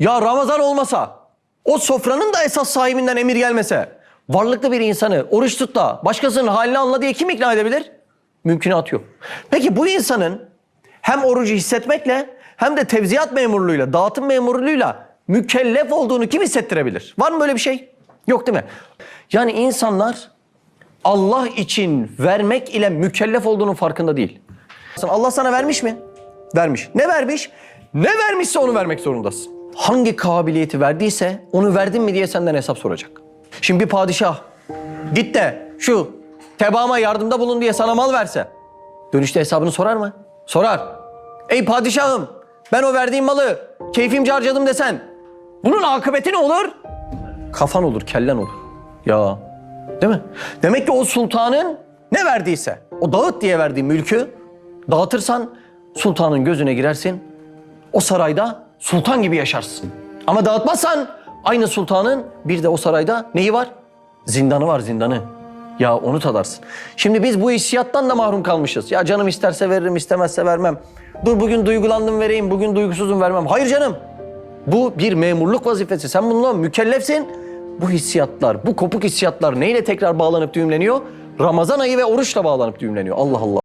Ya Ramazan olmasa, o sofranın da esas sahibinden emir gelmese, varlıklı bir insanı oruç tut da başkasının halini anla diye kim ikna edebilir? Mümkünat yok. Peki bu insanın hem orucu hissetmekle hem de tevziyat memurluğuyla, dağıtım memurluğuyla mükellef olduğunu kim hissettirebilir? Var mı böyle bir şey? Yok değil mi? Yani insanlar Allah için vermek ile mükellef olduğunun farkında değil. Allah sana vermiş mi? Vermiş. Ne vermiş? Ne vermişse onu vermek zorundasın. Hangi kabiliyeti verdiyse onu verdin mi diye senden hesap soracak. Şimdi bir padişah git de şu tebaama yardımda bulun diye sana mal verse dönüşte hesabını sorar mı? Sorar. Ey padişahım ben o verdiğim malı keyfimce harcadım desen bunun akıbeti ne olur? Kafan olur, kellen olur. Ya değil mi? Demek ki o sultanın ne verdiyse, o dağıt diye verdiği mülkü dağıtırsan sultanın gözüne girersin. O sarayda sultan gibi yaşarsın. Ama dağıtmazsan aynı sultanın bir de o sarayda neyi var? Zindanı var zindanı. Ya onu tadarsın. Şimdi biz bu hissiyattan da mahrum kalmışız. Ya canım isterse veririm, istemezse vermem. Dur bugün duygulandım vereyim, bugün duygusuzum vermem. Hayır canım. Bu bir memurluk vazifesi. Sen bununla mükellefsin. Bu hissiyatlar, bu kopuk hissiyatlar neyle tekrar bağlanıp düğümleniyor? Ramazan ayı ve oruçla bağlanıp düğümleniyor. Allah Allah.